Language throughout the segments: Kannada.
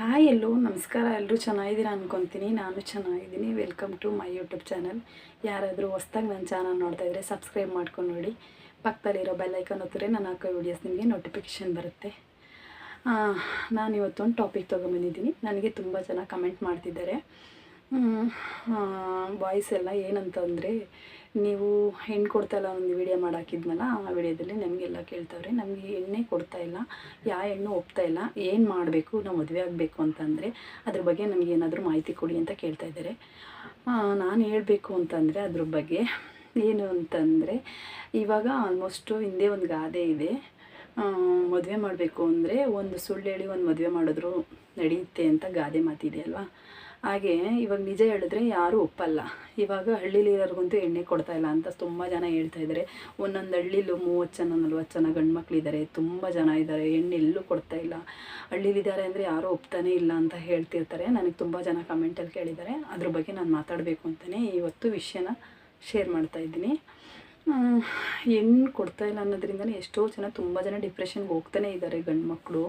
ಹಾಯ್ ಎಲ್ಲೋ, ನಮಸ್ಕಾರ. ಎಲ್ಲರೂ ಚೆನ್ನಾಗಿದ್ದೀರಾ ಅನ್ಕೊತೀನಿ. ನಾನು ಚೆನ್ನಾಗಿದ್ದೀನಿ. Welcome to my YouTube channel ಯಾರಾದರೂ ಹೊಸ್ದಾಗಿ ನನ್ನ ಚಾನಲ್ ನೋಡ್ತಾ ಇದ್ದರೆ ಸಬ್ಸ್ಕ್ರೈಬ್ ಮಾಡ್ಕೊಂಡು ನೋಡಿ. ಪಕ್ಕದಲ್ಲಿರೋ ಬೆಲ್ಲೈಕನ್ ಹೊತ್ತರೆ ನಾನು ಹಾಕೋ ವೀಡಿಯೋಸ್ ನಿಮಗೆ ನೋಟಿಫಿಕೇಷನ್ ಬರುತ್ತೆ. ನಾನು ಇವತ್ತೊಂದು ಟಾಪಿಕ್ ತೊಗೊಂಬಂದಿದ್ದೀನಿ ನನಗೆ ತುಂಬ ಜನ ಕಮೆಂಟ್ ಮಾಡ್ತಿದ್ದಾರೆ. ವಾಯ್ಸ್ ಎಲ್ಲ ಏನಂತಂದರೆ, ನೀವು ಹೆಣ್ಣು ಕೊಡ್ತಾ ಇಲ್ಲ ಒಂದು ವಿಡಿಯೋ ಮಾಡಾಕಿದ್ನಲ್ಲ, ಆ ವಿಡಿಯೋದಲ್ಲಿ ನಮಗೆಲ್ಲ ಕೇಳ್ತಾವ್ರೆ, ನಮಗೆ ಎಣ್ಣೆ ಕೊಡ್ತಾ ಇಲ್ಲ ಯಾವ ಹೆಣ್ಣು ಒಪ್ತಾ ಇಲ್ಲ, ಏನು ಮಾಡಬೇಕು, ನಾವು ಮದುವೆ ಆಗಬೇಕು ಅಂತಂದರೆ, ಅದ್ರ ಬಗ್ಗೆ ನಮಗೆ ಏನಾದರೂ ಮಾಹಿತಿ ಕೊಡಿ ಅಂತ ಕೇಳ್ತಾ ಇದ್ದಾರೆ. ನಾನು ಹೇಳಬೇಕು ಅಂತಂದರೆ, ಅದ್ರ ಬಗ್ಗೆ ಏನು ಅಂತಂದರೆ, ಇವಾಗ ಆಲ್ಮೋಸ್ಟು ಹಿಂದೆ ಒಂದು ಗಾದೆ ಇದೆ. ಮದುವೆ ಮಾಡಬೇಕು ಅಂದರೆ, ಒಂದು ಸುಳ್ಳು ಹೇಳಿ ಒಂದು ಮದುವೆ ಮಾಡಿದ್ರು ನಡೆಯುತ್ತೆ ಅಂತ ಗಾದೆ ಮಾತಿದೆ ಅಲ್ವಾ? ಹಾಗೆ ಇವಾಗ ನಿಜ ಹೇಳಿದ್ರೆ ಯಾರೂ ಒಪ್ಪಲ್ಲ. ಇವಾಗ ಹಳ್ಳಿಲಿರೋರ್ಗಂತೂ ಎಣ್ಣೆ ಕೊಡ್ತಾ ಇಲ್ಲ ಅಂತ ತುಂಬ ಜನ ಹೇಳ್ತಾ ಇದ್ದಾರೆ ಒಂದೊಂದು ಹಳ್ಳಿಲು ಮೂವತ್ತು ಜನ ನಲ್ವತ್ತು ಜನ ಗಂಡು ಮಕ್ಕಳಿದ್ದಾರೆ ತುಂಬ ಜನ ಇದ್ದಾರೆ ಎಣ್ಣೆ ಎಲ್ಲೂ ಕೊಡ್ತಾ ಇಲ್ಲ. ಹಳ್ಳಿಲಿದ್ದಾರೆ ಅಂದರೆ ಯಾರೂ ಒಪ್ತಾನೇ ಇಲ್ಲ ಅಂತ ಹೇಳ್ತಿರ್ತಾರೆ. ನನಗೆ ತುಂಬ ಜನ ಕಮೆಂಟಲ್ಲಿ ಕೇಳಿದ್ದಾರೆ ಅದ್ರ ಬಗ್ಗೆ ನಾನು ಮಾತಾಡಬೇಕು ಅಂತಲೇ ಇವತ್ತು ವಿಷಯನ ಶೇರ್ ಮಾಡ್ತಾ ಇದ್ದೀನಿ. ಹೆಣ್ಣು ಕೊಡ್ತಾ ಇಲ್ಲ ಅನ್ನೋದ್ರಿಂದಲೇ ಎಷ್ಟೋ ಜನ ತುಂಬ ಜನ ಡಿಪ್ರೆಷನ್ಗೆ ಹೋಗ್ತಾನೆ ಇದ್ದಾರೆ ಗಂಡು ಮಕ್ಕಳು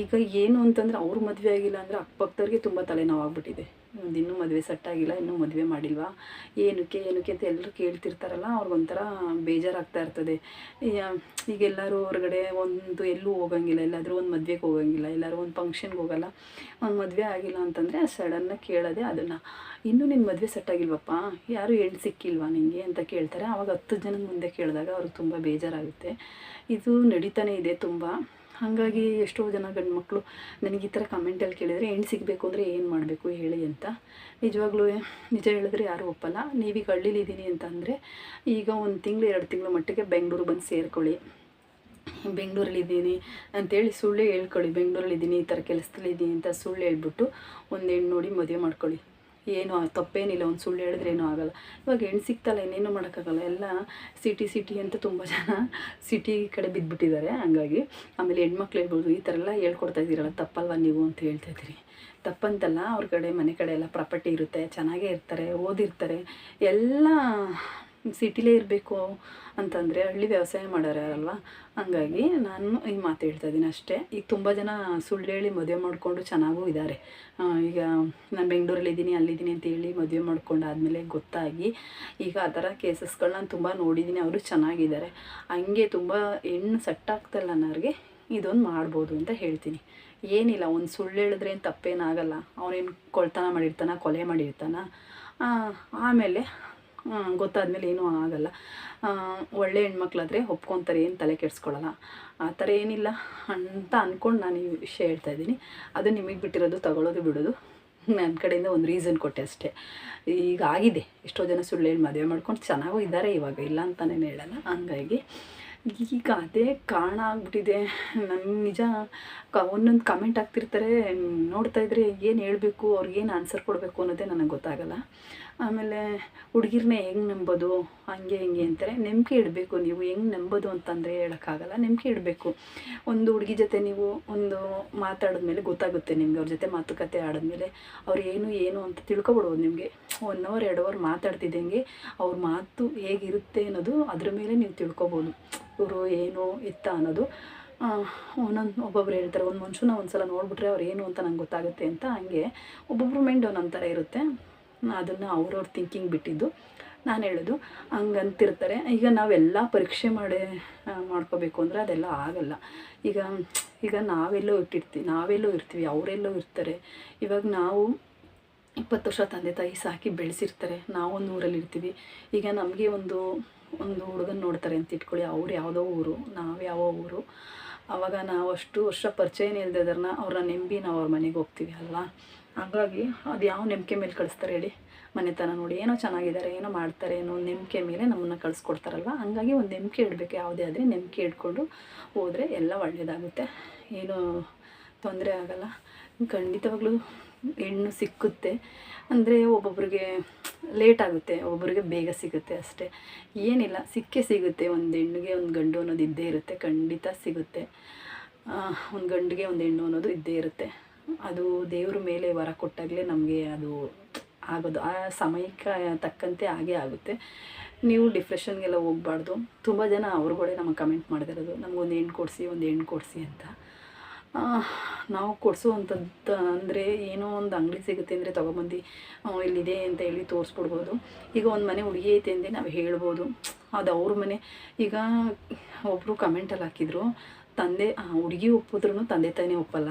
ಈಗ ಏನು ಅಂತಂದರೆ ಅವ್ರ ಮದುವೆ ಆಗಿಲ್ಲ ಅಂದರೆ ಅಕ್ಕಪಕ್ಕದವ್ರಿಗೆ ತುಂಬ ತಲೆನೋವಾಗ್ಬಿಟ್ಟಿದೆ. ಒಂದು ಇನ್ನೂ ಮದುವೆ ಸೆಟ್ ಆಗಿಲ್ಲ, ಇನ್ನೂ ಮದುವೆ ಮಾಡಿಲ್ವಾ? ಏನಕ್ಕೆ ಏನಕ್ಕೆ ಅಂತ ಎಲ್ಲರೂ ಕೇಳ್ತಿರ್ತಾರಲ್ಲ ಅವ್ರಿಗೊಂಥರ ಬೇಜಾರಾಗ್ತಾ ಇರ್ತದೆ. ಈಗ ಎಲ್ಲರೂ ಹೊರಗಡೆ ಒಂದು ಎಲ್ಲೂ ಹೋಗಂಗಿಲ್ಲ, ಎಲ್ಲಾದರೂ ಒಂದು ಮದುವೆಗೆ ಹೋಗಂಗಿಲ್ಲ, ಎಲ್ಲರೂ ಒಂದು ಫಂಕ್ಷನ್ಗೆ ಹೋಗಲ್ಲ. ಒಂದು ಮದುವೆ ಆಗಿಲ್ಲ ಅಂತಂದರೆ ಸಡನ್ನಾಗಿ ಕೇಳೋದೆ ಅದನ್ನು, ಇನ್ನೂ ನಿನ್ನ ಮದುವೆ ಸೆಟ್ ಆಗಿಲ್ವಪ್ಪ? ಯಾರೂ ಹೆಣ್ಣು ಸಿಕ್ಕಿಲ್ವಾ ನಿನಗೆ ಅಂತ ಕೇಳ್ತಾರೆ. ಆವಾಗ ಹತ್ತು ಜನದ ಮುಂದೆ ಕೇಳಿದಾಗ ಅವ್ರಿಗೆ ತುಂಬ ಬೇಜಾರಾಗುತ್ತೆ. ಇದು ನಡೀತಾನೆ ಇದೆ ತುಂಬ. ಹಾಗಾಗಿ ಎಷ್ಟೋ ಜನ ಗಂಡು ಮಕ್ಕಳು ನನಗೆ ಈ ಥರ ಕಮೆಂಟಲ್ಲಿ ಕೇಳಿದರೆ ಹೆಣ್ಣು ಸಿಗಬೇಕು ಅಂದರೆ ಏನು ಮಾಡಬೇಕು? ಹೇಳಿ ಅಂತ. ನಿಜವಾಗ್ಲೂ ನಿಜ ಹೇಳಿದ್ರೆ ಯಾರೂ ಒಪ್ಪಲ್ಲ. ನೀವೀಗ ಹಳ್ಳಿಲಿದ್ದೀನಿ ಅಂತಂದರೆ ಈಗ ಒಂದು ತಿಂಗಳು, ಎರಡು ತಿಂಗಳು ಮಟ್ಟಿಗೆ ಬೆಂಗಳೂರು ಬಂದು ಸೇರ್ಕೊಳ್ಳಿ. ಬೆಂಗಳೂರಲ್ಲಿದ್ದೀನಿ ಅಂತೇಳಿ ಸುಳ್ಳು ಹೇಳ್ಕೊಳ್ಳಿ. ಬೆಂಗಳೂರಲ್ಲಿದ್ದೀನಿ ಈ ಥರ ಕೆಲಸದಲ್ಲಿದ್ದೀನಿ ಅಂತ ಸುಳ್ಳು ಹೇಳ್ಬಿಟ್ಟು ಒಂದು ಹೆಣ್ಣು ನೋಡಿ ಮದುವೆ ಮಾಡ್ಕೊಳ್ಳಿ. ಏನು ತಪ್ಪೇನಿಲ್ಲ, ಒಂದು ಸುಳ್ಳು ಹೇಳಿದ್ರೆ ಏನೂ ಆಗೋಲ್ಲ. ಇವಾಗ ಹೆಣ್ಣು ಸಿಗ್ತಲ್ಲ ಇನ್ನೇನು ಮಾಡೋಕ್ಕಾಗಲ್ಲ. ಎಲ್ಲ ಸಿಟಿ ಸಿಟಿ ಅಂತ ತುಂಬ ಜನ ಸಿಟಿ ಕಡೆ ಬಿದ್ದುಬಿಟ್ಟಿದ್ದಾರೆ ಹಂಗಾಗಿ ಆಮೇಲೆ ಹೆಣ್ಮಕ್ಳು ಹೇಳ್ಬೋದು, ಈ ಥರ ಎಲ್ಲ ಹೇಳ್ಕೊಡ್ತಾ ಇದ್ದೀರಲ್ಲ, ತಪ್ಪಲ್ವಾ ನೀವು ಅಂತ ಹೇಳ್ತಾ ಇದ್ದೀರಿ. ತಪ್ಪಂತಲ್ಲ, ಅವ್ರ ಕಡೆ, ಮನೆ ಕಡೆ ಎಲ್ಲ ಪ್ರಾಪರ್ಟಿ ಇರುತ್ತೆ, ಚೆನ್ನಾಗೇ ಇರ್ತಾರೆ, ಓದಿರ್ತಾರೆ. ಎಲ್ಲ ಸಿಟಿಲೇ ಇರಬೇಕು ಅಂತಂದರೆ ಹಳ್ಳಿ ವ್ಯವಸಾಯ ಮಾಡೋರಲ್ವ ಹಂಗಾಗಿ ನಾನು ಈ ಮಾತು ಹೇಳ್ತಾ ಇದ್ದೀನಿ ಅಷ್ಟೇ. ಈಗ ತುಂಬ ಜನ ಸುಳ್ಳು ಹೇಳಿ ಮದುವೆ ಮಾಡಿಕೊಂಡು ಚೆನ್ನಾಗೂ ಇದ್ದಾರೆ ಈಗ ನಾನು ಬೆಂಗಳೂರಲ್ಲಿದ್ದೀನಿ ಅಲ್ಲಿದ್ದೀನಿ ಅಂತ ಹೇಳಿ ಮದುವೆ ಮಾಡ್ಕೊಂಡಾದ್ಮೇಲೆ ಗೊತ್ತಾಗಿ ಈಗ ಆ ಥರ ಕೇಸಸ್ಗಳು ನಾನು ತುಂಬ ನೋಡಿದ್ದೀನಿ. ಅವರು ಚೆನ್ನಾಗಿದ್ದಾರೆ. ಹಂಗೆ ತುಂಬ ಹೆಣ್ಣು ಸೆಟ್ ಆಗ್ತಲ್ಲ ಅನ್ನೋರಿಗೆ ಇದೊಂದು ಮಾಡ್ಬೋದು ಅಂತ ಹೇಳ್ತೀನಿ. ಏನಿಲ್ಲ, ಒಂದು ಸುಳ್ಳು ಹೇಳಿದ್ರೆ ಏನು ತಪ್ಪೇನಾಗಲ್ಲ. ಅವನೇನು ಕೊಳ್ತನ ಮಾಡಿರ್ತಾನ, ಕೊಲೆ ಮಾಡಿರ್ತಾನ? ಆಮೇಲೆ ಗೊತ್ತಾದ್ಮೇಲೆ ಏನೂ ಆಗಲ್ಲ. ಒಳ್ಳೆ ಹೆಣ್ಮಕ್ಳಾದರೆ ಒಪ್ಕೊತಾರೆ, ಏನು ತಲೆ ಕೆಡಿಸ್ಕೊಳ್ಳಲ್ಲ ಆ ಥರ ಏನಿಲ್ಲ ಅಂತ ಅಂದ್ಕೊಂಡು ನಾನು ಈ ವಿಷಯ ಹೇಳ್ತಾ ಇದ್ದೀನಿ. ಅದು ನಿಮಗೆ ಬಿಟ್ಟಿರೋದು ತಗೊಳ್ಳೋದು ಬಿಡೋದು. ನನ್ನ ಕಡೆಯಿಂದ ಒಂದು ರೀಸನ್ ಕೊಟ್ಟೆ ಅಷ್ಟೇ. ಈಗ ಆಗಿದೆ. ಎಷ್ಟೋ ಜನ ಸುಳ್ಳು ಹೇಳಿ ಮದುವೆ ಮಾಡ್ಕೊಂಡು ಚೆನ್ನಾಗೂ ಇದ್ದಾರೆ, ಇವಾಗ ಇಲ್ಲ ಅಂತಲೇ ಹೇಳಲ್ಲ. ಹಂಗಾಗಿ ಈಗ ಅದೇ ಕಾರಣ ಆಗ್ಬಿಟ್ಟಿದೆ. ನನ್ನ ನಿಜ ಕ ಒಂದೊಂದು ಕಮೆಂಟ್ ಆಗ್ತಿರ್ತಾರೆ ನೋಡ್ತಾ ಇದ್ರೆ ಏನು ಹೇಳಬೇಕು ಅವ್ರಿಗೇನು ಆನ್ಸರ್ ಕೊಡಬೇಕು ಅನ್ನೋದೇ ನನಗೆ ಗೊತ್ತಾಗಲ್ಲ. ಆಮೇಲೆ ಹುಡುಗಿರನ್ನ ಹೆಂಗೆ ನಂಬೋದು, ಹಂಗೆ ಹಿಂಗೆ ಅಂತಾರೆ. ನಂಬಿಕೆ ಇಡಬೇಕು ನೀವು, ಹೆಂಗೆ ನಂಬೋದು ಅಂತಂದರೆ ಹೇಳೋಕ್ಕಾಗಲ್ಲ. ನಂಬಿಕೆ ಇಡಬೇಕು. ಒಂದು ಹುಡುಗಿ ಜೊತೆ ನೀವು ಒಂದು ಮಾತಾಡಿದ ಮೇಲೆ ಗೊತ್ತಾಗುತ್ತೆ ನಿಮಗೆ, ಅವ್ರ ಜೊತೆ ಮಾತುಕತೆ ಆಡಿದ್ಮೇಲೆ ಅವ್ರು ಏನು ಏನು ಅಂತ ತಿಳ್ಕೊಬಿಡ್ಬೋದು ನಿಮಗೆ. ಒನ್ ಅವರ್ ಎರಡು ಅವರ್ ಮಾತಾಡ್ತಿದ್ದಂಗೆ ಅವ್ರ ಮಾತು ಹೇಗಿರುತ್ತೆ ಅನ್ನೋದು ಅದ್ರ ಮೇಲೆ ನೀವು ತಿಳ್ಕೊಬೋದು. ಇವರು ಏನು ಇತ್ತ ಅನ್ನೋದು. ಒಂದೊಂದು ಒಬ್ಬೊಬ್ರು ಹೇಳ್ತಾರೆ, ಒಂದು ಮನುಷ್ಯನ ಒಂದು ಸಲ ನೋಡಿಬಿಟ್ರೆ ಅವ್ರು ಏನು ಅಂತ ನಂಗೆ ಗೊತ್ತಾಗುತ್ತೆ ಅಂತ ಹಂಗೆ ಒಬ್ಬೊಬ್ರು ಮೈಂಡ್ ಒಂದೊಂದು ಥರ ಇರುತ್ತೆ. ಅದನ್ನು ಅವ್ರವ್ರ ಥಿಂಕಿಂಗ್ ಬಿಟ್ಟಿದ್ದು. ನಾನು ಹೇಳೋದು, ಹಂಗಂತಿರ್ತಾರೆ. ಈಗ ನಾವೆಲ್ಲ ಪರೀಕ್ಷೆ ಮಾಡಿ ಮಾಡ್ಕೋಬೇಕು ಅಂದರೆ ಅದೆಲ್ಲ ಆಗಲ್ಲ. ಈಗ ಈಗ ನಾವೆಲ್ಲೋ ಇಟ್ಟಿರ್ತೀವಿ, ನಾವೆಲ್ಲೋ ಇರ್ತೀವಿ, ಅವರೆಲ್ಲೋ ಇರ್ತಾರೆ. ಇವಾಗ ನಾವು ಇಪ್ಪತ್ತು ವರ್ಷ ತಂದೆ ತಾಯಿ ಸಾಕಿ ಬೆಳೆಸಿರ್ತಾರೆ. ನಾವೊಂದು ಊರಲ್ಲಿ ಇರ್ತೀವಿ ಈಗ ನಮಗೆ ಒಂದು ಒಂದು ಹುಡುಗನ ನೋಡ್ತಾರೆ ಅಂತ ಇಟ್ಕೊಳ್ಳಿ, ಅವ್ರು ಯಾವುದೋ ಊರು, ನಾವು ಯಾವ ಊರು. ಅವಾಗ ನಾವು ಅಷ್ಟು ವರ್ಷ ಪರಿಚಯನೇ ಇದ್ರನ್ನ ಅವ್ರನ್ನ ನೆಂಬಿ ನಾವು ಅವ್ರ ಮನೆಗೆ ಹೋಗ್ತೀವಿ ಅಲ್ವಾ? ಹಾಗಾಗಿ ಅದು ಯಾವ ನಂಬಿಕೆ ಮೇಲೆ ಕಳಿಸ್ತಾರೆ ಹೇಳಿ? ಮನೆತನ ನೋಡಿ, ಏನೋ ಚೆನ್ನಾಗಿದ್ದಾರೆ, ಏನೋ ಮಾಡ್ತಾರೆ ಏನೋ ನಂಬಿಕೆ ಮೇಲೆ ನಮ್ಮನ್ನು ಕಳಿಸ್ಕೊಡ್ತಾರಲ್ವ? ಹಂಗಾಗಿ ಒಂದು ನಂಬಿಕೆ ಇಡಬೇಕು, ಯಾವುದೇ ಆದರೆ ನಂಬಿಕೆ ಇಟ್ಕೊಂಡು ಹೋದರೆ ಎಲ್ಲ ಒಳ್ಳೆಯದಾಗುತ್ತೆ ಏನು ತೊಂದರೆ ಆಗಲ್ಲ. ಖಂಡಿತವಾಗ್ಲೂ ಹೆಣ್ಣು ಸಿಕ್ಕುತ್ತೆ. ಅಂದರೆ ಒಬ್ಬೊಬ್ರಿಗೆ ಲೇಟ್ ಆಗುತ್ತೆ, ಒಬ್ಬರಿಗೆ ಬೇಗ ಸಿಗುತ್ತೆ ಅಷ್ಟೇ. ಏನಿಲ್ಲ, ಸಿಕ್ಕೇ ಸಿಗುತ್ತೆ. ಒಂದು ಹೆಣ್ಣಿಗೆ ಒಂದು ಗಂಡು ಅನ್ನೋದು ಇದ್ದೇ ಇರುತ್ತೆ, ಖಂಡಿತ ಸಿಗುತ್ತೆ. ಒಂದು ಗಂಡಿಗೆ ಒಂದು ಹೆಣ್ಣು ಅನ್ನೋದು ಇದ್ದೇ ಇರುತ್ತೆ. ಅದು ದೇವ್ರ ಮೇಲೆ ವರ ಕೊಟ್ಟಾಗಲೇ ನಮಗೆ ಅದು ಆಗೋದು. ಆ ಸಮಯಕ್ಕೆ ತಕ್ಕಂತೆ ಆಗೇ ಆಗುತ್ತೆ. ನೀವು ಡಿಪ್ರೆಷನ್ಗೆಲ್ಲ ಹೋಗ್ಬಾರ್ದು. ತುಂಬ ಜನ ಅವ್ರುಗಳೇ ನಮಗೆ ಕಮೆಂಟ್ ಮಾಡಿದಿರೋದು ನಮಗೊಂದು ಹೆಣ್ಣು ಕೊಡಿಸಿ, ಒಂದು ಹೆಣ್ಣು ಕೊಡಿಸಿ ಅಂತ. ನಾವು ಕೊಡಿಸುವಂಥದ್ದು ಅಂದರೆ ಏನೋ ಒಂದು ಅಂಗಡಿ ಸಿಗುತ್ತೆ ಅಂದರೆ ತೊಗೊಬಂದು ಇಲ್ಲಿದೆ ಅಂತ ಹೇಳಿ ತೋರಿಸ್ಬಿಡ್ಬೋದು. ಈಗ ಒಂದು ಮನೆ ಹುಡುಗಿ ಐತೆ ಅಂದರೆ ನಾವು ಹೇಳ್ಬೋದು. ಅದು ಅವ್ರ ಮನೆ. ಈಗ ಒಬ್ಬರು ಕಮೆಂಟಲ್ಲಿ ಹಾಕಿದ್ರು, ತಂದೆ ಹುಡುಗಿ ಒಪ್ಪಿದ್ರೂ ತಂದೆ ತಾಯಿನೇ ಒಪ್ಪಲ್ಲ.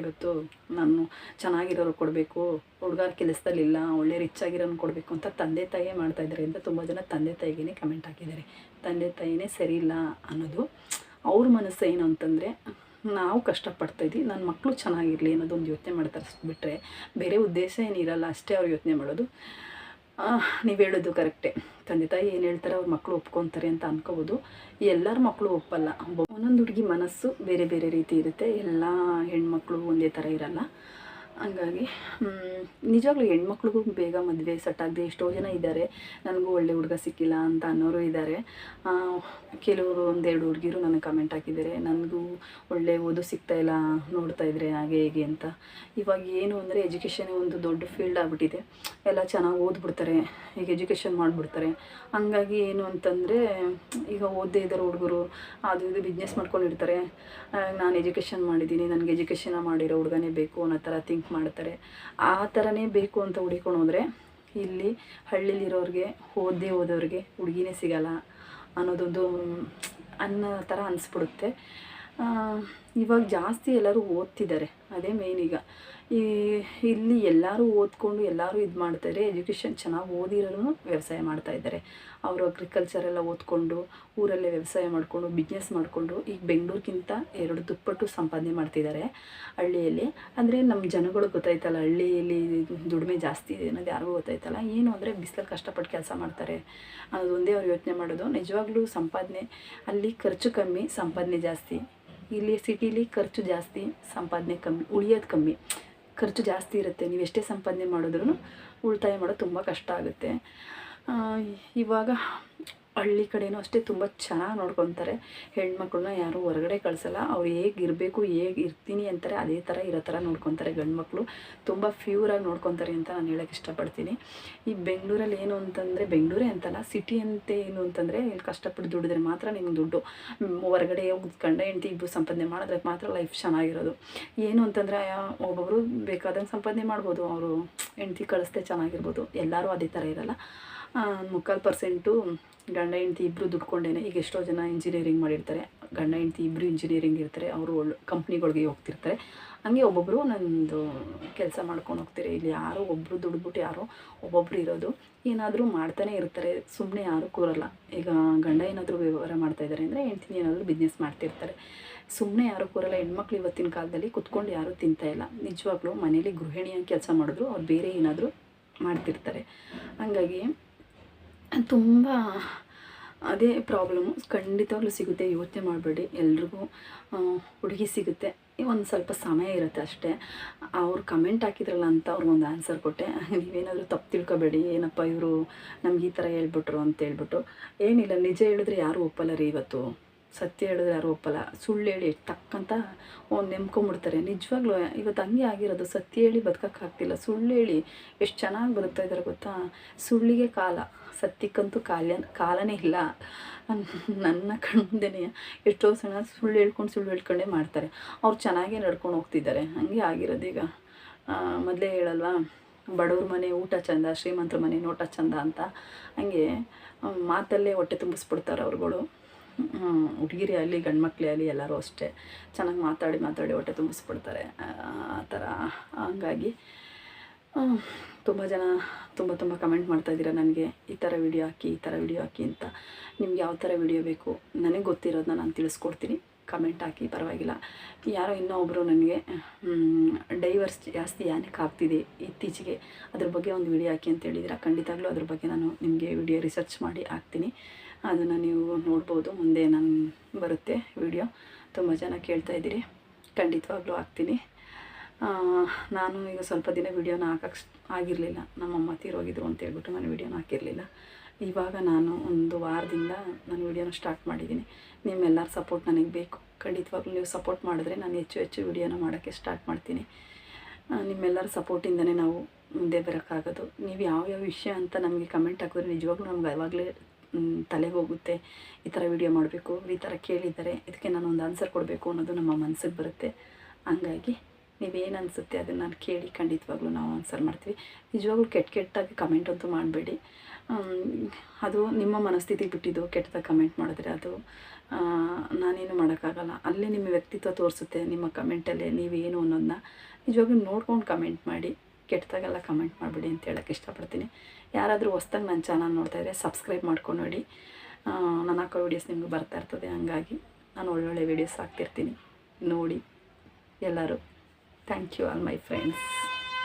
ಇವತ್ತು ನಾನು ಚೆನ್ನಾಗಿರೋರು ಕೊಡಬೇಕು ಹುಡುಗ ಕೆಲಸದಲ್ಲಿಲ್ಲ, ಒಳ್ಳೆ ರಿಚ್ ಆಗಿರೋನು ಕೊಡಬೇಕು ಅಂತ ತಂದೆ ತಾಯಿಯೇ ಮಾಡ್ತಾಯಿದ್ದಾರೆ ಅಂತ ತುಂಬ ಜನ ತಂದೆ ತಾಯಿಗೇ ಕಮೆಂಟ್ ಹಾಕಿದ್ದಾರೆ. ತಂದೆ ತಾಯಿನೇ ಸರಿ ಇಲ್ಲ ಅನ್ನೋದು ಅವ್ರ ಮನಸ್ಸು ಏನು ಅಂತಂದರೆ ನಾವು ಕಷ್ಟಪಡ್ತಾಯಿದ್ವಿ ನನ್ನ ಮಕ್ಕಳು ಚೆನ್ನಾಗಿರಲಿ ಅನ್ನೋದೊಂದು ಯೋಚನೆ ಮಾಡ್ತಾರೆ ಬಿಟ್ಟರೆ ಬೇರೆ ಉದ್ದೇಶ ಏನಿರಲ್ಲ, ಅಷ್ಟೇ ಅವ್ರು ಯೋಚನೆ ಮಾಡೋದು. ನೀವು ಹೇಳೋದು ಕರೆಕ್ಟೇ. ತಂದೆ ತಾಯಿ ಏನು ಹೇಳ್ತಾರೆ, ಅವ್ರ ಮಕ್ಕಳು ಒಪ್ಕೊತಾರೆ ಅಂತ ಅನ್ಕೋಬೋದು. ಎಲ್ಲರ ಮಕ್ಕಳು ಒಪ್ಪಲ್ಲ. ಒಂದೊಂದು ಹುಡುಗಿ ಮನಸ್ಸು ಬೇರೆ ಬೇರೆ ರೀತಿ ಇರುತ್ತೆ. ಎಲ್ಲ ಹೆಣ್ಮಕ್ಳು ಒಂದೇ ಥರ ಇರಲ್ಲ. ಹಂಗಾಗಿ ನಿಜವಾಗ್ಲೂ ಹೆಣ್ಮಕ್ಳಿಗೂ ಬೇಗ ಮದುವೆ ಸೆಟ್ ಆಗದೆ ಎಷ್ಟೋ ಜನ ಇದ್ದಾರೆ. ನನಗೂ ಒಳ್ಳೆ ಹುಡುಗ ಸಿಕ್ಕಿಲ್ಲ ಅಂತ ಅನ್ನೋರು ಇದ್ದಾರೆ. ಕೆಲವರು ಒಂದೆರಡು ಹುಡುಗಿರು ನನಗೆ ಕಮೆಂಟ್ ಹಾಕಿದ್ದಾರೆ. ನನಗೂ ಒಳ್ಳೆ ಓದು ಸಿಗ್ತಾ ಇಲ್ಲ, ನೋಡ್ತಾ ಇದ್ರೆ ಹಾಗೆ ಹೇಗೆ ಅಂತ. ಇವಾಗ ಏನು ಅಂದರೆ ಎಜುಕೇಷನ್ ಒಂದು ದೊಡ್ಡ ಫೀಲ್ಡ್ ಆಗಿಬಿಟ್ಟಿದೆ. ಎಲ್ಲ ಚೆನ್ನಾಗಿ ಓದ್ಬಿಡ್ತಾರೆ, ಈಗ ಎಜುಕೇಷನ್ ಮಾಡಿಬಿಡ್ತಾರೆ. ಹಂಗಾಗಿ ಏನು ಅಂತಂದರೆ, ಈಗ ಓದದೇ ಇದ್ದಾರೆ ಹುಡುಗರು, ಅದು ಇದು ಬಿಸ್ನೆಸ್ ಮಾಡ್ಕೊಂಡಿರ್ತಾರೆ. ನಾನು ಎಜುಕೇಷನ್ ಮಾಡಿದ್ದೀನಿ, ನನಗೆ ಎಜುಕೇಷನ್ ಮಾಡಿರೋ ಹುಡುಗನೇ ಬೇಕು ಅನ್ನೋ ಥರ ಥಿಂಕ್ ಮಾಡ್ತಾರೆ. ಆ ಥರನೇ ಬೇಕು ಅಂತ ಹುಡಿಕೊಂಡು ಹೋದರೆ ಇಲ್ಲಿ ಹಳ್ಳಿಲಿರೋರಿಗೆ ಓದೇ ಹೋದವ್ರಿಗೆ ಹುಡುಗಿನೇ ಸಿಗಲ್ಲ ಅನ್ನೋದೊಂದು ಅನ್ನೋ ಥರ ಅನಿಸ್ಬಿಡುತ್ತೆ. ಇವಾಗ ಜಾಸ್ತಿ ಎಲ್ಲರೂ ಓದ್ತಿದ್ದಾರೆ. ಅದೇ ಮೇನ್ ಈಗ. ಈ, ಇಲ್ಲಿ ಎಲ್ಲರೂ ಓದ್ಕೊಂಡು, ಎಲ್ಲರೂ ಇದು ಮಾಡ್ತಾರೆ. ಎಜುಕೇಷನ್ ಚೆನ್ನಾಗಿ ಓದಿರೋರು ವ್ಯವಸಾಯ ಮಾಡ್ತಾ ಇದ್ದಾರೆ. ಅವರು ಅಗ್ರಿಕಲ್ಚರ್ ಎಲ್ಲ ಓದ್ಕೊಂಡು, ಊರಲ್ಲೇ ವ್ಯವಸಾಯ ಮಾಡಿಕೊಂಡು ಬಿಸ್ನೆಸ್ ಮಾಡಿಕೊಂಡು, ಈಗ ಬೆಂಗಳೂರಿಗಿಂತ ಎರಡು ದುಪ್ಪಟ್ಟು ಸಂಪಾದನೆ ಮಾಡ್ತಿದ್ದಾರೆ ಹಳ್ಳಿಯಲ್ಲಿ. ಅಂದರೆ ನಮ್ಮ ಜನಗಳು ಗೊತ್ತಾಯ್ತಲ್ಲ, ಹಳ್ಳಿಯಲ್ಲಿ ದುಡಿಮೆ ಜಾಸ್ತಿ ಇದೆ ಅನ್ನೋದು ಯಾರಿಗೂ ಗೊತ್ತಾಯ್ತಲ್ಲ. ಏನು ಅಂದರೆ ಬಿಸಿಲಲ್ಲಿ ಕಷ್ಟಪಟ್ಟು ಕೆಲಸ ಮಾಡ್ತಾರೆ ಅನ್ನೋದೊಂದೇ ಅವ್ರು ಯೋಚನೆ ಮಾಡೋದು. ನಿಜವಾಗ್ಲೂ ಸಂಪಾದನೆ, ಅಲ್ಲಿ ಖರ್ಚು ಕಮ್ಮಿ, ಸಂಪಾದನೆ ಜಾಸ್ತಿ. ಇಲ್ಲಿ ಸಿಟಿಲಿ ಖರ್ಚು ಜಾಸ್ತಿ, ಸಂಪಾದನೆ ಕಮ್ಮಿ, ಉಳಿಯೋದು ಕಮ್ಮಿ. ಖರ್ಚು ಜಾಸ್ತಿ ಇರುತ್ತೆ. ನೀವು ಎಷ್ಟೇ ಸಂಪಾದನೆ ಮಾಡಿದ್ರೂ ಉಳಿತಾಯ ಮಾಡೋದು ತುಂಬ ಕಷ್ಟ ಆಗುತ್ತೆ. ಇವಾಗ ಹಳ್ಳಿ ಕಡೆನೂ ಅಷ್ಟೇ ತುಂಬ ಚೆನ್ನಾಗಿ ನೋಡ್ಕೊತಾರೆ. ಹೆಣ್ಮಕ್ಳನ್ನ ಯಾರೂ ಹೊರಗಡೆ ಕಳಿಸಲ್ಲ. ಅವ್ರು ಹೇಗೆ ಇರಬೇಕು, ಹೇಗೆ ಇರ್ತೀನಿ ಅಂತಾರೆ, ಅದೇ ಥರ ಇರೋ ಥರ ನೋಡ್ಕೊತಾರೆ ಗಂಡ್ಮಕ್ಳು. ತುಂಬ ಫ್ಯೂರಾಗಿ ನೋಡ್ಕೊತಾರೆ ಅಂತ ನಾನು ಹೇಳೋಕ್ಕೆ ಇಷ್ಟಪಡ್ತೀನಿ. ಈ ಬೆಂಗಳೂರಲ್ಲಿ ಏನು ಅಂತಂದರೆ, ಬೆಂಗಳೂರೇ ಅಂತಲ್ಲ, ಸಿಟಿ ಅಂತ ಏನು ಅಂತಂದರೆ, ಇಲ್ಲಿ ಕಷ್ಟಪಟ್ಟು ದುಡಿದ್ರೆ ಮಾತ್ರ ನಿಮ್ಗೆ ದುಡ್ಡು. ಹೊರಗಡೆ ಗಂಡ, ಹೆಂಡತಿ ಇಬ್ಬರು ಸಂಪಾದನೆ ಮಾಡಿದ್ರೆ ಮಾತ್ರ ಲೈಫ್ ಚೆನ್ನಾಗಿರೋದು. ಏನು ಅಂತಂದರೆ ಒಬ್ಬೊಬ್ಬರು ಬೇಕಾದಂಗೆ ಸಂಪಾದನೆ ಮಾಡ್ಬೋದು. ಅವರು, ಹೆಂಡ್ತಿ ಕಳಿಸ್ದೆ ಚೆನ್ನಾಗಿರ್ಬೋದು. ಎಲ್ಲರೂ ಅದೇ ಥರ ಇರಲ್ಲ. ಮುಕ್ಕಾಲು ಪರ್ಸೆಂಟು ಗಂಡ ಹೆಂಡ್ತಿ ಇಬ್ಬರು ದುಡ್ಕೊಂಡೇನೆ ಈಗ ಎಷ್ಟೋ ಜನ ಇಂಜಿನಿಯರಿಂಗ್ ಮಾಡಿರ್ತಾರೆ. ಗಂಡ ಹೆಂಡ್ತಿ ಇಬ್ಬರು ಇಂಜಿನಿಯರಿಂಗ್ ಇರ್ತಾರೆ. ಅವರು ಒಳ್ಳೆ ಕಂಪ್ನಿಗಳಿಗೆ ಹೋಗ್ತಿರ್ತಾರೆ. ಹಂಗೆ ಒಬ್ಬೊಬ್ಬರು ನಂದು ಕೆಲಸ ಮಾಡ್ಕೊಂಡು ಹೋಗ್ತಾರೆ. ಇಲ್ಲಿ ಯಾರೋ ಒಬ್ಬರು ದುಡ್ಬಿಟ್ಟು ಯಾರೋ ಒಬ್ಬೊಬ್ರು ಇರೋದು. ಏನಾದರೂ ಮಾಡ್ತಾನೆ ಇರ್ತಾರೆ. ಸುಮ್ಮನೆ ಯಾರೂ ಕೂರಲ್ಲ. ಈಗ ಗಂಡ ಏನಾದರೂ ವ್ಯವಹಾರ ಮಾಡ್ತಾ ಇದ್ದಾರೆ ಅಂದರೆ ಹೆಂಡ್ತಿನ ಏನಾದರೂ ಬಿಸ್ನೆಸ್ ಮಾಡ್ತಿರ್ತಾರೆ. ಸುಮ್ಮನೆ ಯಾರೂ ಕೂರಲ್ಲ. ಹೆಣ್ಮಕ್ಳು ಇವತ್ತಿನ ಕಾಲದಲ್ಲಿ ಕುತ್ಕೊಂಡು ಯಾರೂ ತಿಂತಾಯಿಲ್ಲ ನಿಜವಾಗ್ಲೂ ಮನೇಲಿ ಗೃಹಿಣಿಯಾಗಿ ಕೆಲಸ ಮಾಡಿದ್ರು. ಅವ್ರು ಬೇರೆ ಏನಾದರೂ ಮಾಡ್ತಿರ್ತಾರೆ. ಹಂಗಾಗಿ ತುಂಬ ಅದೇ ಪ್ರಾಬ್ಲಮ್ಮು ಖಂಡಿತವಾಗ್ಲೂ ಸಿಗುತ್ತೆ. ಯೋಚನೆ ಮಾಡಬೇಡಿ. ಎಲ್ರಿಗೂ ಹುಡುಗಿ ಸಿಗುತ್ತೆ. ಒಂದು ಸ್ವಲ್ಪ ಸಮಯ ಇರುತ್ತೆ ಅಷ್ಟೇ. ಅವ್ರು ಕಮೆಂಟ್ ಹಾಕಿದ್ರಲ್ಲ ಅಂತ ಅವ್ರಿಗೊಂದು ಆನ್ಸರ್ ಕೊಟ್ಟೆ. ನೀವೇನಾದರೂ ತಪ್ಪು ತಿಳ್ಕೊಬೇಡಿ. ಏನಪ್ಪ ಇವರು ನಮ್ಗೆ ಈ ಥರ ಹೇಳ್ಬಿಟ್ರು ಅಂತ ಹೇಳ್ಬಿಟ್ಟು. ಏನಿಲ್ಲ, ನಿಜ ಹೇಳಿದ್ರೆ ಯಾರೂ ಒಪ್ಪಲ್ಲ ರೀ ಇವತ್ತು. ಸತ್ಯ ಹೇಳಿದ್ರೆ ಯಾರು ಒಪ್ಪಲ್ಲ. ಸುಳ್ಳು ಹೇಳಿ ಟಕ್ಕಂತ ಒಂದು ನೆಮ್ಕೊಂಬಿಡ್ತಾರೆ. ನಿಜವಾಗ್ಲೂ ಇವತ್ತು ಹಂಗೆ ಆಗಿರೋದು. ಸತ್ಯ ಹೇಳಿ ಬದುಕೋಕ್ಕಾಗ್ತಿಲ್ಲ. ಸುಳ್ಳು ಹೇಳಿ ಎಷ್ಟು ಚೆನ್ನಾಗಿ ಬರುತ್ತಾ ಇದ್ದಾರೆ ಗೊತ್ತಾ? ಸುಳ್ಳಿಗೆ ಕಾಲ. ಸತ್ಯಕ್ಕಂತೂ ಕಾಲ ಕಾಲನೇ ಇಲ್ಲ. ನನ್ನ ಕಣ್ಮುಂದೆನೇ ಎಷ್ಟೋ ಸಣ್ಣ ಸುಳ್ಳು ಹೇಳ್ಕೊಂಡು ಸುಳ್ಳು ಹೇಳ್ಕೊಂಡೇ ಮಾಡ್ತಾರೆ. ಅವ್ರು ಚೆನ್ನಾಗೇ ನಡ್ಕೊಂಡು ಹೋಗ್ತಿದ್ದಾರೆ. ಹಂಗೆ ಆಗಿರೋದು ಈಗ. ಮೊದಲೇ ಹೇಳಲ್ವಾ? ಬಡವ್ರ ಮನೆ, ಊಟ ಚಂದ, ಶ್ರೀಮಂತರ ಮನೆ, ನೋಟ ಚಂದ ಅಂತ. ಹಂಗೆ, ಮಾತಲ್ಲೇ ಹೊಟ್ಟೆ ತುಂಬಿಸ್ಬಿಡ್ತಾರೆ ಅವ್ರುಗಳು. ಹುಡುಗಿರಿ ಆಗಲಿ ಗಂಡು ಮಕ್ಕಳೇ ಆಗಲಿ ಎಲ್ಲರೂ ಅಷ್ಟೇ ಚೆನ್ನಾಗಿ ಮಾತಾಡಿ ಮಾತಾಡಿ ಹೊಟ್ಟೆ ತುಂಬಿಸ್ಬಿಡ್ತಾರೆ. ಆ ಥರ ಹಂಗಾಗಿ ತುಂಬ ಜನ ತುಂಬ ತುಂಬ ಕಮೆಂಟ್ ಮಾಡ್ತಾ ಇದ್ದೀರಾ ನನಗೆ. ಈ ಥರ ವಿಡಿಯೋ ಹಾಕಿ, ಈ ಥರ ವಿಡಿಯೋ ಹಾಕಿ ಅಂತ. ನಿಮ್ಗೆ ಯಾವ ಥರ ವಿಡಿಯೋ ಬೇಕು? ನನಗೆ ಗೊತ್ತಿರೋದನ್ನ ನಾನು ತಿಳಿಸ್ಕೊಡ್ತೀನಿ. ಕಮೆಂಟ್ ಹಾಕಿ, ಪರವಾಗಿಲ್ಲ. ಯಾರೋ ಇನ್ನೂ ಒಬ್ಬರು ನನಗೆ ಡೈವರ್ಸ್ ಜಾಸ್ತಿ ಯಾನಕ್ಕೆ ಆಗ್ತಿದೆ ಇತ್ತೀಚೆಗೆ, ಅದ್ರ ಬಗ್ಗೆ ಒಂದು ವಿಡಿಯೋ ಹಾಕಿ ಅಂತ ಹೇಳಿದಿರ. ಖಂಡಿತಾಗ್ಲೂ ಅದ್ರ ಬಗ್ಗೆ ನಾನು ನಿಮಗೆ ವಿಡಿಯೋ ರಿಸರ್ಚ್ ಮಾಡಿ ಹಾಕ್ತೀನಿ. ಅದನ್ನು ನೀವು ನೋಡ್ಬೋದು, ಮುಂದೆ ನಾನು ಬರುತ್ತೆ ವಿಡಿಯೋ ತುಂಬ ಜನ ಕೇಳ್ತಾ ಇದ್ದೀರಿ. ಖಂಡಿತವಾಗ್ಲೂ ಹಾಕ್ತೀನಿ. ನಾನು ಈಗ ಸ್ವಲ್ಪ ದಿನ ವೀಡಿಯೋನ ಹಾಕಕ್ಕೆ ಆಗಿರಲಿಲ್ಲ. ನಮ್ಮಮ್ಮ ತೀರೋಗಿದ್ರು ಅಂತ ಹೇಳ್ಬಿಟ್ಟು ನಾನು ವೀಡಿಯೋನ ಹಾಕಿರಲಿಲ್ಲ. ಇವಾಗ ನಾನು ಒಂದು ವಾರದಿಂದ ನಾನು ವೀಡಿಯೋನ ಸ್ಟಾರ್ಟ್ ಮಾಡಿದ್ದೀನಿ. ನಿಮ್ಮೆಲ್ಲರ ಸಪೋರ್ಟ್ ನನಗೆ ಬೇಕು. ಖಂಡಿತವಾಗ್ಲೂ ನೀವು ಸಪೋರ್ಟ್ ಮಾಡಿದ್ರೆ ನಾನು ಹೆಚ್ಚು ಹೆಚ್ಚು ವೀಡಿಯೋನ ಮಾಡೋಕ್ಕೆ ಸ್ಟಾರ್ಟ್ ಮಾಡ್ತೀನಿ. ನಿಮ್ಮೆಲ್ಲರ ಸಪೋರ್ಟಿಂದನೇ ನಾವು ಮುಂದೆ ಬರೋಕ್ಕಾಗೋದು. ನೀವು ಯಾವ್ಯಾವ ವಿಷಯ ಅಂತ ನಮಗೆ ಕಮೆಂಟ್ ಹಾಕಿದ್ರೆ ನಿಜವಾಗ್ಲೂ ನಮ್ಗೆ ಯಾವಾಗಲೇ ತಲೆಗೆ ಹೋಗುತ್ತೆ. ಈ ಥರ ವಿಡಿಯೋ ಮಾಡಬೇಕು, ಈ ಥರ ಕೇಳಿದ್ದಾರೆ. ಇದಕ್ಕೆ ನಾನು ಒಂದು ಆನ್ಸರ್ ಕೊಡಬೇಕು ಅನ್ನೋದು ನಮ್ಮ ಮನಸ್ಸಿಗೆ ಬರುತ್ತೆ. ಹಂಗಾಗಿ ನೀವೇನು ಅನಿಸುತ್ತೆ ಅದನ್ನು ನಾನು ಕೇಳಿ ಖಂಡಿತವಾಗ್ಲೂ ನಾವು ಆನ್ಸರ್ ಮಾಡ್ತೀವಿ. ನಿಜವಾಗ್ಲೂ ಕೆಟ್ಟ ಕೆಟ್ಟಾಗಿ ಕಮೆಂಟ್ ಅಂತೂ ಮಾಡಬೇಡಿ. ಅದು ನಿಮ್ಮ ಮನಸ್ಥಿತಿಗೆ ಬಿಟ್ಟಿದ್ದು ಕೆಟ್ಟದಾಗಿ ಕಮೆಂಟ್ ಮಾಡಿದ್ರೆ ಅದು ನಾನೇನು ಮಾಡೋಕ್ಕಾಗಲ್ಲ. ಅಲ್ಲೇ ನಿಮ್ಮ ವ್ಯಕ್ತಿತ್ವ ತೋರಿಸುತ್ತೆ ನಿಮ್ಮ ಕಮೆಂಟಲ್ಲೇ ನೀವೇನು ಅನ್ನೋದನ್ನ ನಿಜವಾಗ್ಲೂ ನೋಡ್ಕೊಂಡು ಕಮೆಂಟ್ ಮಾಡಿ. ಕೆಟ್ಟದಾಗೆಲ್ಲ ಕಮೆಂಟ್ ಮಾಡಿಬಿಡಿ ಅಂತ ಹೇಳೋಕ್ಕೆ ಇಷ್ಟಪಡ್ತೀನಿ. ಯಾರಾದರೂ ಹೊಸ್ದಾಗಿ ನನ್ನ ಚಾನಲ್ ಇದ್ದರೆ ಸಬ್ಸ್ಕ್ರೈಬ್ ಮಾಡ್ಕೊಂಡು ನೋಡಿ. ನಾನು ಹಾಕೋ ವೀಡಿಯೋಸ್ ನಿಮ್ಗೆ ಬರ್ತಾ ಇರ್ತದೆ ಹಂಗಾಗಿ ನಾನು ಒಳ್ಳೊಳ್ಳೆ ವೀಡಿಯೋಸ್ ಹಾಕ್ತಿರ್ತೀನಿ. ನೋಡಿ ಎಲ್ಲರೂ. Thank you all my friends